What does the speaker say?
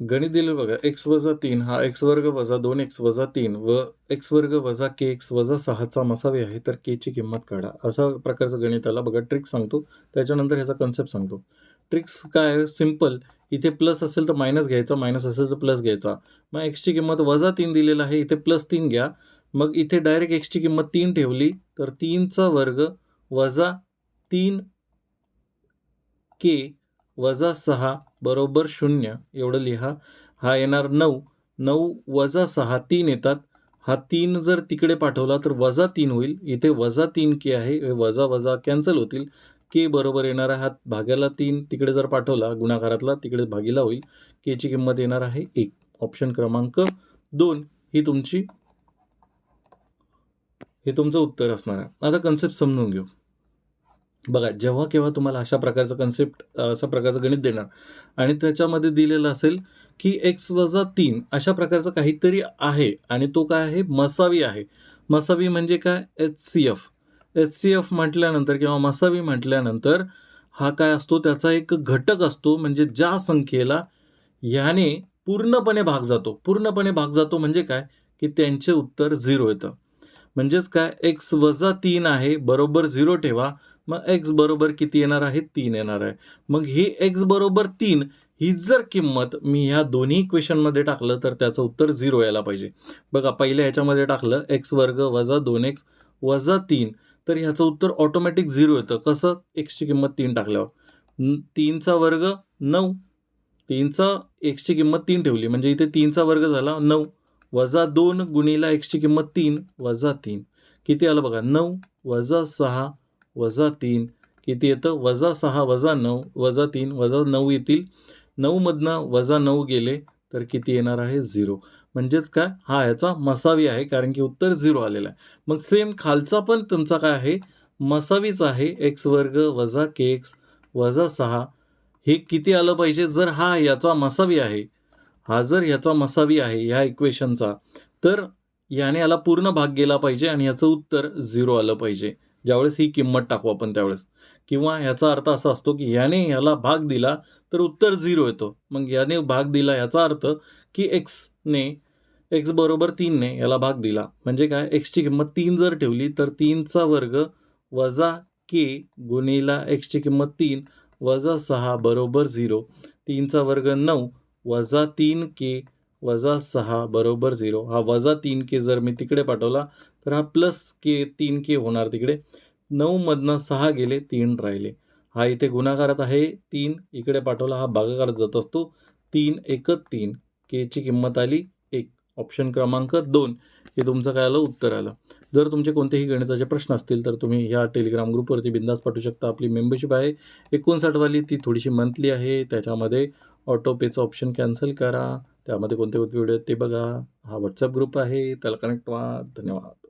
गणित दिलं बघा एक्स वजा तीन हा एक्स वर्ग वजा दोन एक्स वजा तीन व एक्स वर्ग वजा के एक्स वजा सहाचा मसावे आहे तर केची किंमत काढा. अशा प्रकारचं गणिताला बघा ट्रिक सांगतो. त्याच्यानंतर ह्याचा कन्सेप्ट सांगतो. ट्रिक्स काय आहे? सिंपल इथे प्लस असेल तर मायनस घ्यायचा मायनस असेल तर प्लस घ्यायचा. मग एक्सची किंमत वजा तीन दिलेलं आहे इथे प्लस तीन घ्या. मग इथे डायरेक्ट एक्सची किंमत तीन ठेवली तर तीनचा वर्ग वजा तीन के वजा सहा बरोबर शून्य एवढं लिहा. हा येणार नऊ. नऊ वजा सहा तीन येतात. हा तीन जर तिकडे पाठवला तर वजा तीन होईल. इथे वजा तीन के आहे. हे वजा वजा कॅन्सल होतील. के बरोबर येणार आहे. हा भाग्याला तीन. तिकडे जर पाठवला गुणाकारातला तिकडे भागीला होईल. केची किंमत येणार आहे एक. ऑप्शन क्रमांक दोन. ही तुमची हे तुमचं उत्तर असणार आहे. आता कन्सेप्ट समजून घेऊ. बघा जेव्हा केव्हा तुम्हाला अशा प्रकारचं कन्सेप्ट अशा प्रकारचं गणित देणार आणि त्याच्यामध्ये दिलेलं असेल की एक्स वजा तीन अशा प्रकारचं काहीतरी आहे आणि तो काय आहे? मसावी आहे. मसावी म्हणजे काय? H C F H C F म्हटल्यानंतर किंवा मसावी म्हटल्यानंतर हा काय असतो? त्याचा एक घटक असतो म्हणजे ज्या संख्येला ह्याने पूर्णपणे भाग जातो. पूर्णपणे भाग जातो म्हणजे काय? की त्यांचे उत्तर झिरो येतं. म्हणजेच काय? एक्स वजा तीन आहे बरोबर झिरो ठेवा. मग एक्स बरोबर किती येणार आहे? तीन येणार आहे. मग ही एक्स बरोबर तीन ही जर किंमत मी ह्या दोन्ही इक्वेशनमध्ये टाकलं तर त्याचं उत्तर झिरो यायला पाहिजे. बघा पहिल्या ह्याच्यामध्ये टाकलं एक्स वर्ग वजा दोन एक्स वजा तीन तर ह्याचं उत्तर ऑटोमॅटिक झिरो येतं. कसं? एक्सची किंमत तीन टाकल्यावर. तीनचा वर्ग नऊ. तीनचा एक्सची किंमत तीन ठेवली. म्हणजे इथे तीनचा वर्ग झाला नऊ. वजा दोन गुणीला एक्सची किंमत तीन वजा तीन. किती आलं बघा? नऊ वजा सहा वजा तीन. किती येतं? वजा सहा वजा नऊ वजा तीन वजा नऊ येतील. नऊमधनं वजा नऊ गेले तर किती येणार आहे? झिरो. म्हणजेच काय? हा ह्याचा मसावी आहे कारण की उत्तर झिरो आलेलं आहे. मग सेम खालचा पण तुमचा काय आहे? मसावीच आहे. एक्स वर्ग वजा के एक्स वजा सहा. हे किती आलं पाहिजे? जर हा याचा मसावी आहे हा जर याचा मसावी आहे ह्या इक्वेशनचा तर याने याला पूर्ण भाग गेला पाहिजे आणि याचं उत्तर झिरो आलं पाहिजे. ज्यावेळेस ही किंमत टाकू आपण त्यावेळेस. किंवा ह्याचा अर्थ असा असतो की याने याला भाग दिला तर उत्तर झिरो येतो. मग याने भाग दिला याचा अर्थ की एक्सने एक्स बरोबर तीनने याला भाग दिला. म्हणजे काय? एक्सची किंमत तीन जर ठेवली तर तीनचा वर्ग वजा के गुणीला एक्सची किंमत तीन वजा सहा बरोबर झिरो तीनचा वर्ग नऊ वजा तीन के वजा सहा बरोबर झिरो. हा वजा तीन के जर मी तिकडे पाठवला तर हा प्लस के तीन के होणार तिकडे. नऊमधनं सहा गेले तीन राहिले. हा इथे गुणाकारात आहे तीन. इकडे पाठवला हा भागाकारात जात असतो तीन एकच तीन. केची किंमत आली एक. ऑप्शन क्रमांक दोन. हे तुमचं काय आलं? उत्तर आलं. जर तुमचे कोणतेही गणिताचे प्रश्न असतील तर तुम्ही ह्या टेलिग्राम ग्रुपवरती बिंदास पाठवू शकता. आपली मेंबरशिप आहे. एकोणसाठवाली ती थोडीशी मंथली आहे. त्याच्यामध्ये ऑटो पेचं ऑप्शन कॅन्सल करा. त्यामध्ये कोणते कोणते व्हिडिओ आहेत ते बघा. हा व्हॉट्सअप ग्रुप आहे. त्याला कनेक्ट व्हा. धन्यवाद.